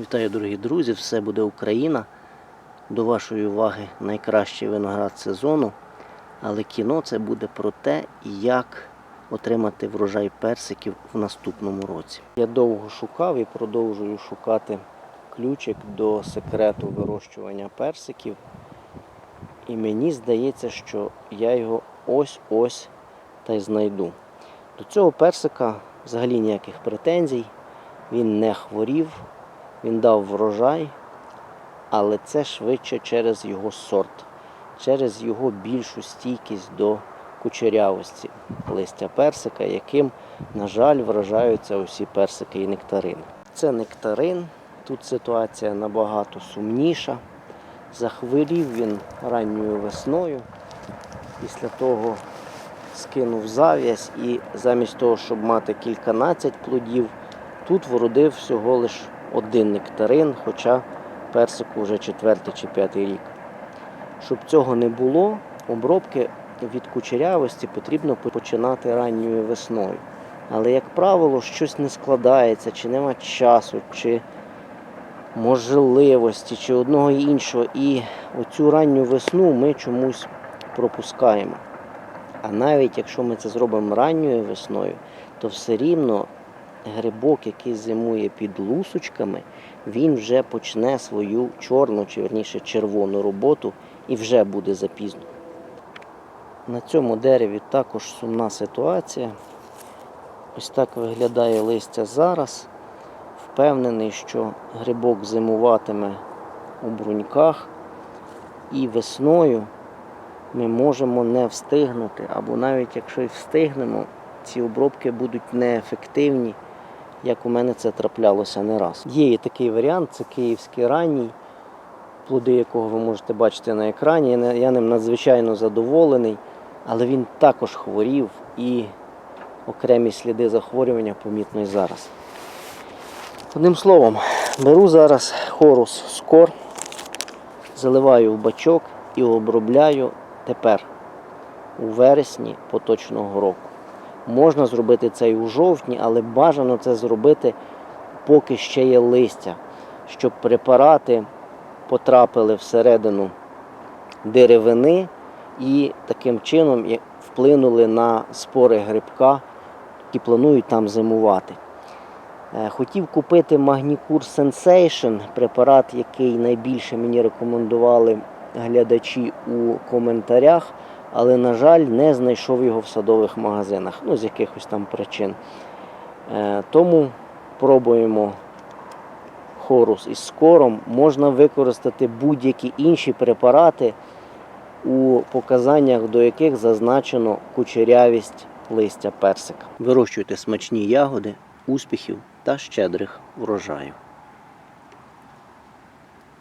Вітаю, дорогі друзі! Все буде Україна. До вашої уваги найкращий виноград сезону. Але кіно це буде про те, як отримати врожай персиків в наступному році. Я довго шукав і продовжую шукати ключик до секрету вирощування персиків. І мені здається, що я його ось-ось та й знайду. До цього персика взагалі ніяких претензій. Він не хворів, він дав врожай, але це швидше через його сорт, через його більшу стійкість до кучерявості листя персика, яким, на жаль, вражаються усі персики і нектарини. Це нектарин, тут ситуація набагато сумніша. Захворів він ранньою весною, після того скинув зав'язь і замість того, щоб мати кільканадцять плодів, тут вродив всього лише один нектарин, хоча персику вже четвертий чи п'ятий рік. Щоб цього не було, обробки від кучерявості потрібно починати ранньою весною. Але, як правило, щось не складається, чи нема часу, чи можливості, чи одного і іншого. І оцю ранню весну ми чомусь пропускаємо. А навіть якщо ми це зробимо ранньою весною, то все рівно грибок, який зимує під лусочками, він вже почне свою чорну, чи верніше червону роботу і вже буде запізно. На цьому дереві також сумна ситуація. Ось так виглядає листя зараз. Впевнений, що грибок зимуватиме у бруньках і весною ми можемо не встигнути, або навіть якщо і встигнемо, ці обробки будуть неефективні, як у мене це траплялося не раз. Є і такий варіант, це київський ранній, плоди якого ви можете бачити на екрані. Я ним надзвичайно задоволений, але він також хворів і окремі сліди захворювання помітно і зараз. Одним словом, беру зараз хорус скор, заливаю в бачок і обробляю тепер, у вересні поточного року. Можна зробити це і у жовтні, але бажано це зробити, поки ще є листя, щоб препарати потрапили всередину деревини і таким чином вплинули на спори грибка, які планують там зимувати. Е, Хотів купити Magnicure Sensation, препарат, який найбільше мені рекомендували глядачі у коментарях, але, на жаль, не знайшов його в садових магазинах, ну, з якихось там причин. Е, Тому пробуємо хорус із скором. Можна використати будь-які інші препарати, у показаннях до яких зазначено кучерявість листя персика. Вирощуйте смачні ягоди, успіхів та щедрих врожаю.